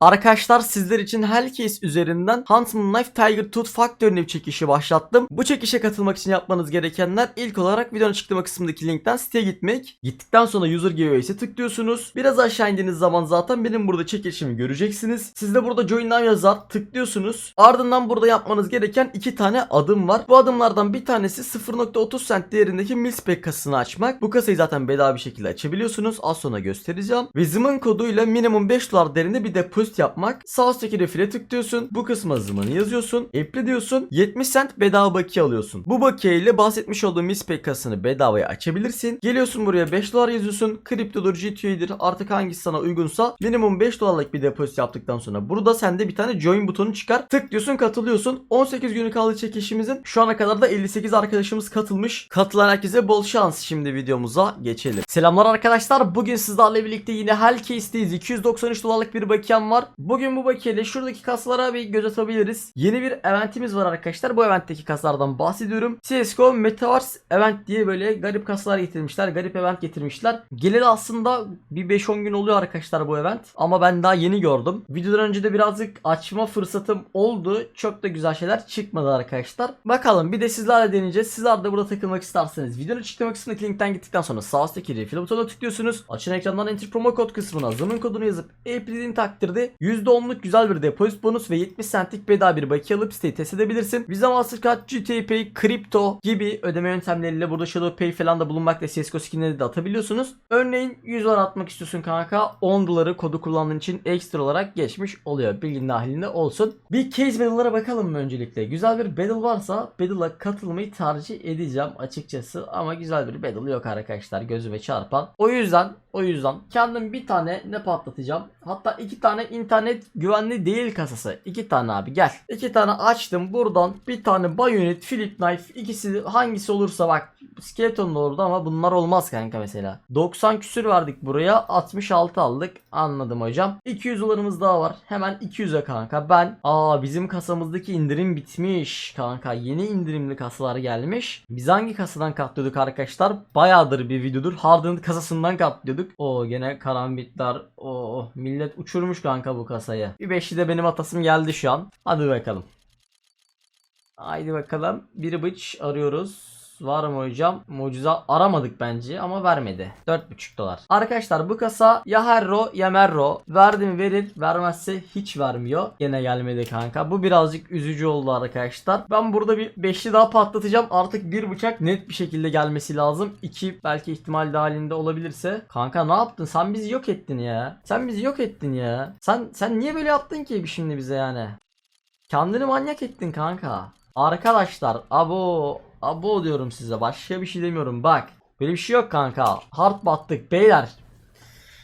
Arkadaşlar sizler için Hellcase üzerinden Huntsman Knife Tiger Tooth Factory'nin bir çekişi başlattım. Bu çekişe katılmak için yapmanız gerekenler ilk olarak videonun açıklama kısmındaki linkten siteye gitmek. Gittikten sonra User Giveaway'e tıklıyorsunuz. Biraz aşağı indiğiniz zaman zaten benim burada çekilişimi göreceksiniz. Siz de burada Join Now yazar tıklıyorsunuz. Ardından burada yapmanız gereken iki tane adım var. Bu adımlardan bir tanesi 0.30 cent değerindeki Milspec kasasını açmak. Bu kasayı zaten bedava bir şekilde açabiliyorsunuz. Az sonra göstereceğim. Ve Zımın koduyla minimum 5 dolar değerinde bir depozit yapmak. Sağ üstteki refile tıklıyorsun. Bu kısma zımını yazıyorsun. Apply diyorsun. 70 cent bedava bakiye alıyorsun. Bu bakiye ile bahsetmiş olduğum Milspec kasasını bedavaya açabilirsin. Geliyorsun buraya 5 dolar yazıyorsun. Kriptodur, GTU'dur artık hangisi sana uygunsa minimum 5 dolarlık bir depozit yaptıktan sonra burada sende bir tane join butonu çıkar. Tıklıyorsun katılıyorsun. 18 günü kaldı çekişimizin. Şu ana kadar da 58 arkadaşımız katılmış. Katılan herkese bol şans. Şimdi videomuza geçelim. Selamlar arkadaşlar. Bugün sizlerle birlikte yine Hellcase'deyiz. 293 dolarlık bir bakiyem var. Bugün bu bakiyeyle şuradaki kaslara bir göz atabiliriz. Yeni bir eventimiz var arkadaşlar. Bu eventteki kaslardan bahsediyorum. CSGO Metaverse Event diye böyle garip kaslar getirmişler. Garip event getirmişler. Geleli aslında bir 5-10 gün oluyor arkadaşlar bu event. Ama ben daha yeni gördüm. Videodan önce de birazcık açma fırsatım oldu. Çok da güzel şeyler çıkmadı arkadaşlar. Bakalım bir de sizlerle deneyeceğiz. Sizler de burada takılmak isterseniz videonun açıklama kısmındaki linkten gittikten sonra sağ üstteki refill butonuna tıklıyorsunuz. Açın ekrandan enter promo kod kısmına zımın kodunu yazıp eklediğin takdirde %10'luk güzel bir depozit bonus ve 70 centlik bedava bir bakiye alıp siteyi test edebilirsin. Visa Mastercard, GTA Pay, Kripto gibi ödeme yöntemleriyle burada Shadow falan da bulunmakta CSGO skinleri de atabiliyorsunuz. Örneğin 100 dolar atmak istiyorsun kanka 10 doları kodu kullandığın için ekstra olarak geçmiş oluyor. Bilginin dahilinde olsun. Bir case battle'lara bakalım mı öncelikle? Güzel bir battle varsa battle'a katılmayı tercih edeceğim açıkçası ama güzel bir battle yok arkadaşlar gözüme çarpan. O yüzden o yüzden kendim bir tane ne patlatacağım? Hatta iki tane internet güvenli değil kasası. İki tane abi gel. İki tane açtım buradan bir tane bayonet, flip knife ikisi hangisi olursa bak skeleton da orada ama bunlar olmaz kanka mesela. 90 küsür verdik buraya 66 aldık anladım hocam. 200 dolarımız daha var hemen 200'e kanka ben aa bizim kasamızdaki indirim bitmiş kanka yeni indirimli kasalar gelmiş. Biz hangi kasadan katlıyorduk arkadaşlar? Bayağıdır bir videodur. Hardened kasasından katlıyorduk. O gene karambitler. O millet uçurmuş kanka bu kasayı. Bir beşli de benim atasım geldi şu an. Hadi bakalım. Haydi bakalım. Bir bıç arıyoruz. Var mı hocam? Mucize aramadık bence ama vermedi. 4,5 dolar. Arkadaşlar bu kasa ya Herro ya Merro. Verdi mi verir vermezse hiç vermiyor. Gene gelmedi kanka. Bu birazcık üzücü oldu arkadaşlar. Ben burada bir 5'li daha patlatacağım. Artık bir bıçak net bir şekilde gelmesi lazım. 2 belki ihtimal dahilinde olabilirse. Kanka ne yaptın? Sen bizi yok ettin ya. Sen bizi yok ettin ya. Sen sen niye böyle yaptın ki şimdi bize yani? Kendini manyak ettin kanka. Arkadaşlar abo abo diyorum size başka bir şey demiyorum bak. Böyle bir şey yok kanka. Hard battık beyler.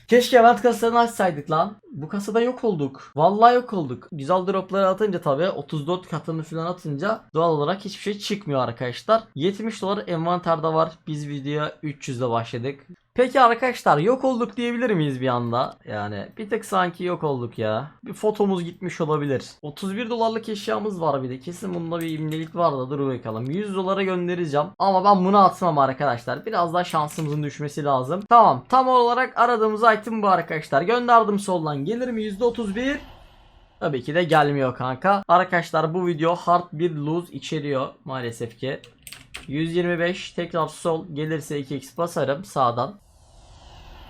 Keşke event kasalarını açsaydık lan. Bu kasada yok olduk. Vallahi yok olduk. Güzel dropları atınca tabi 34 katını falan atınca doğal olarak hiçbir şey çıkmıyor arkadaşlar. 70 dolar envanterde var. Biz videoya 300'de başladık. Peki arkadaşlar yok olduk diyebilir miyiz bir anda? Yani bir tık sanki yok olduk ya. Bir fotomuz gitmiş olabilir. 31 dolarlık eşyamız var bir de. Kesin bunda bir imlelik var da dur bakalım. 100 dolara göndereceğim. Ama ben bunu atmam arkadaşlar. Biraz daha şansımızın düşmesi lazım. Tamam tam olarak aradığımız item bu arkadaşlar. Gönderdim soldan. Gelir mi %31? Tabii ki de gelmiyor kanka. Arkadaşlar bu video hard bir lose içeriyor maalesef ki. 125 tekrar sol gelirse 2x basarım sağdan.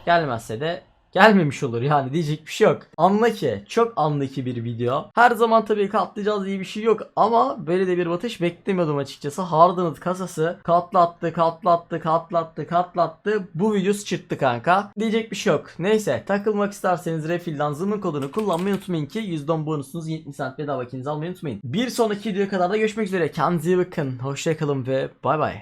Gelmezse de gelmemiş olur yani diyecek bir şey yok. Anla ki çok anla ki bir video. Her zaman tabii katlayacağız diye bir şey yok ama böyle de bir batış beklemiyordum açıkçası. Hardened kasası katlattı katlattı katlattı katlattı. Bu video çıktı kanka. Diyecek bir şey yok. Neyse takılmak isterseniz refilden zımın kodunu kullanmayı unutmayın ki %10 bonusunuz 70 cent bedava almayı unutmayın. Bir sonraki videoya kadar da görüşmek üzere. Kendinize iyi bakın. Hoşçakalın ve bay bay.